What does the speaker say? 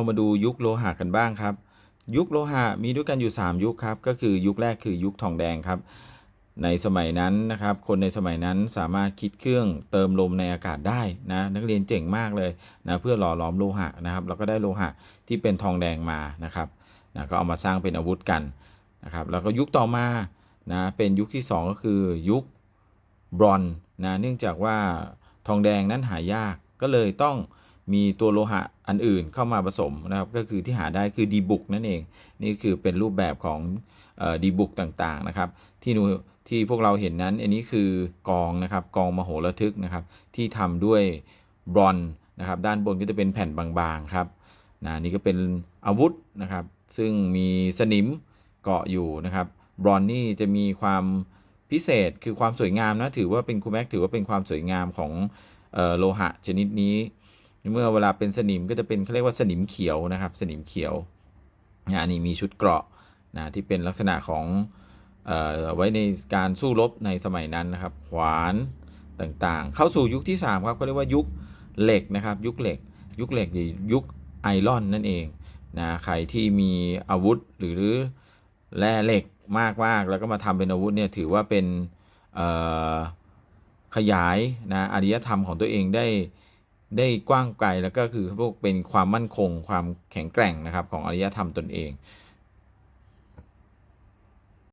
เรามาดูยุคโลหะกันบ้างครับ ยุคโลหะมีด้วยกันอยู่ 3 ยุคครับ ก็คือยุคแรกคือยุคทองแดงครับ ในสมัยนั้นนะครับ คนในสมัยนั้นสามารถคิดเครื่องเติมลมในอากาศได้นะนักเรียนเจ๋งมากเลยนะเพื่อหล่อหลอมโลหะนะครับแล้วก็ได้โลหะที่เป็นทองแดงมานะครับนะก็เอามาสร้างเป็นอาวุธกันนะครับแล้วก็ยุคต่อมานะเป็นยุคที่ 2 ก็คือยุคบรอนนะเนื่องจากว่าทองแดงนั้นหายากก็เลยต้องมีตัวโลหะ อันอื่นเข้ามาผสมนะครับ ก็คือที่หาได้คือดีบุกนั่นเอง นี่คือเป็นรูปแบบของดีบุกต่างๆนะครับ ที่หนูที่พวกเราเห็นนั้น อันนี้คือกองนะครับกองมโหระทึกนะครับ ที่ทำด้วยบรอนนะครับ ด้านบนก็จะเป็นแผ่นบางๆครับนะนี่ก็เป็นอาวุธนะครับ ซึ่งมีสนิมเกาะอยู่นะครับบรอนนี่จะมีความพิเศษคือความสวยงามนะถือว่าเป็นคูแม็กถือว่าเป็นความสวยงามของออโลหะชนิดนี้ เมื่อเวลาเป็นสนิมก็จะเป็นเขาเรียกว่าสนิมเขียวนะครับ สนิมเขียวนะอันนี้มีชุดเกราะนะที่เป็นลักษณะของออไว้ในการสู้รบในสมัยนั้นนะครับ ขวานต่างๆ เข้าสู่ยุคที่ 3 ครับเขาเรียกว่ายุคเหล็กนะครับ ยุคเหล็ก ยุคเหล็กหรือยุคไอรอนนั่นเองนะใครที่มีอาวุธหรือแร่เหล็กมากๆแล้วก็มาทำเป็นอาวุธเนี่ยถือว่าเป็นขยายนะอารยธรรมของตัวเองได้ ได้กว้างไกลแล้วก็คือพวกเป็นความมั่นคงความแข็งแกร่งนะครับของอารยธรรมตนเอง